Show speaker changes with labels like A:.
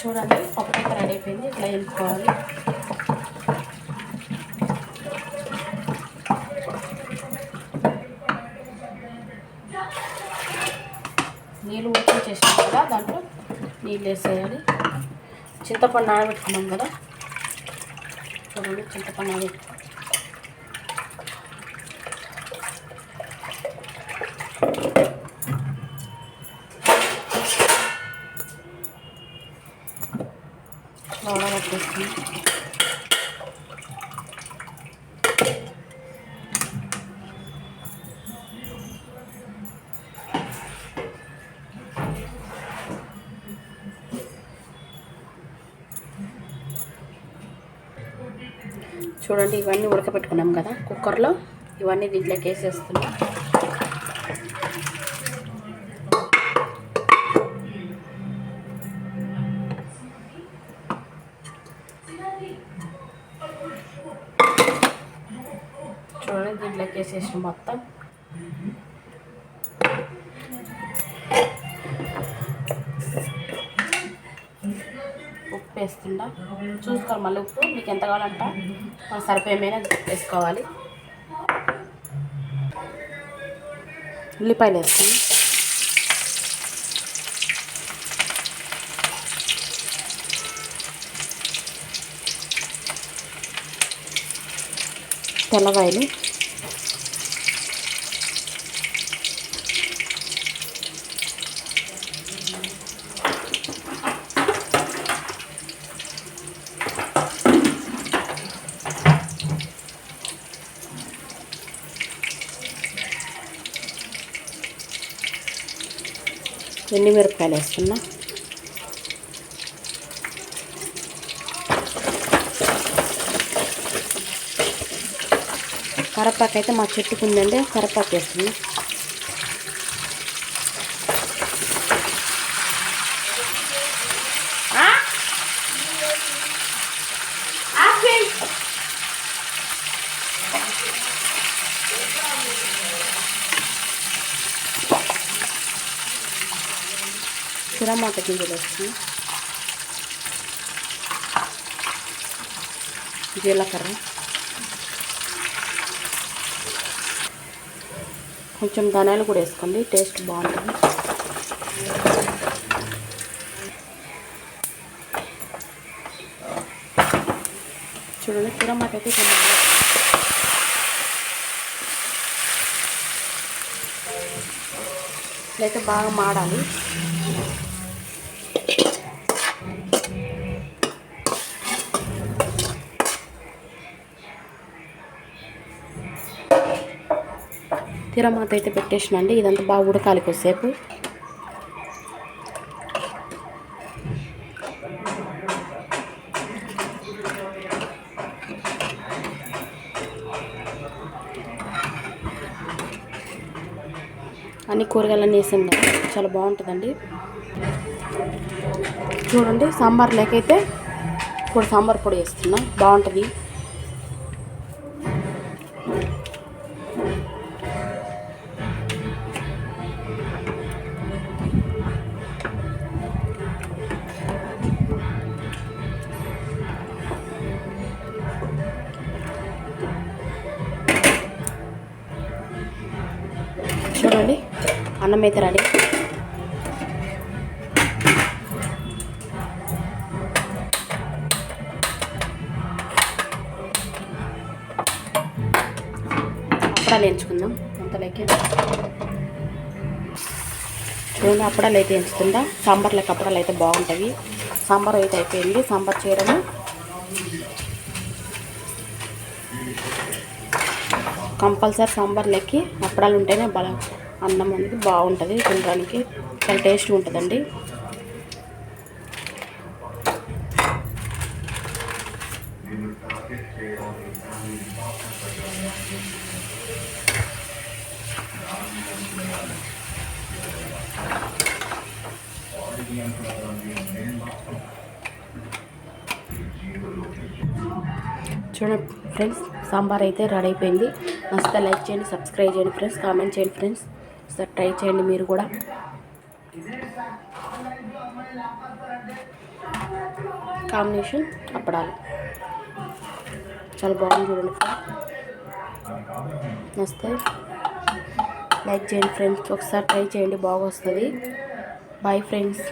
A: చూడండి. పప్పు అయితే రెడీ అయిపోయింది. ఇట్లా వేసుకోవాలి. నీళ్ళు ఉడికి చేసినాం కదా దాంట్లో నీళ్ళు వేసేయాలి. చింతపండు నానబెట్టుకున్నాం కదా. చూడండి చింతపండు నానబెట్టు బాగా పట్టేస్తుంది చూడండి ఇవన్నీ ఉడకబెట్టుకున్నాం కదా కుక్కర్లో ఇవన్నీ దీంట్లోకి వేసేస్తున్నాం. చూడండి దీంట్లోకి వేసేసిన మొత్తం. ఉప్పు వేస్తుండా చూసుకోవాలి మళ్ళీ ఉప్పు. మీకు ఎంత కావాలంట? మనకు సరిపోయేమైనా వేసుకోవాలి. ఉల్లిపాయలు వేస్తాను తెల్లవాయలు. మిరపకాయలు వేస్తున్నా. కరపాకు అయితే మా చెట్టుకుందండి కరపాకు వేస్తున్నా. చిరమాట గింజలు వేస్తున్నా జీలకర్ర. కొంచెం ధనియాలు కూడా వేసుకోండి టేస్ట్ బాగుంటుంది. చూడండి తిరమాట అయితే కొంచెం ఇట్లయితే బాగా మాడాలి. తిరమాత అయితే పెట్టేసినండి. ఇదంతా బాగా ఉడకాలి కొద్దిసేపు. అన్ని కూరగాయలన్నీ వేసాం కదా. చాలా బాగుంటుందండి. చూడండి సాంబార్ లేకైతే ఇప్పుడు సాంబార్ పొడి వేస్తున్నా. బాగుంటుంది. చూడండి అన్నం అయితే రెడీ. అప్పడాలు ఎంచుకుందాం అంతలోకి చూడండి అప్పడాలు అయితే ఎంచుతుందా సాంబార్లోకి అప్పడాలు అయితే బాగుంటాయి. సాంబార్ అయితే అయిపోయింది. సాంబార్ చేయడము. కంపల్సరీ సాంబార్లోకి అప్పడాలు ఉంటేనే బాగా అన్నం అనేది బాగుంటుంది తినడానికి చాలా టేస్ట్ ఉంటుందండి. చూడండి ఫ్రెండ్స్ సాంబార్ అయితే రెడీ అయిపోయింది. నచ్చితే లైక్ చేయండి సబ్స్క్రైబ్ చేయండి ఫ్రెండ్స్ కామెంట్ చేయండి ఫ్రెండ్స్. ఒకసారి ట్రై చేయండి మీరు కూడా. కాంబినేషన్ అప్పడాలు. చాలా బాగుంది చూడండి నస్తే లైక్ చేయండి ఫ్రెండ్స్. ఒకసారి ట్రై చేయండి బాగా వస్తుంది బాయ్ ఫ్రెండ్స్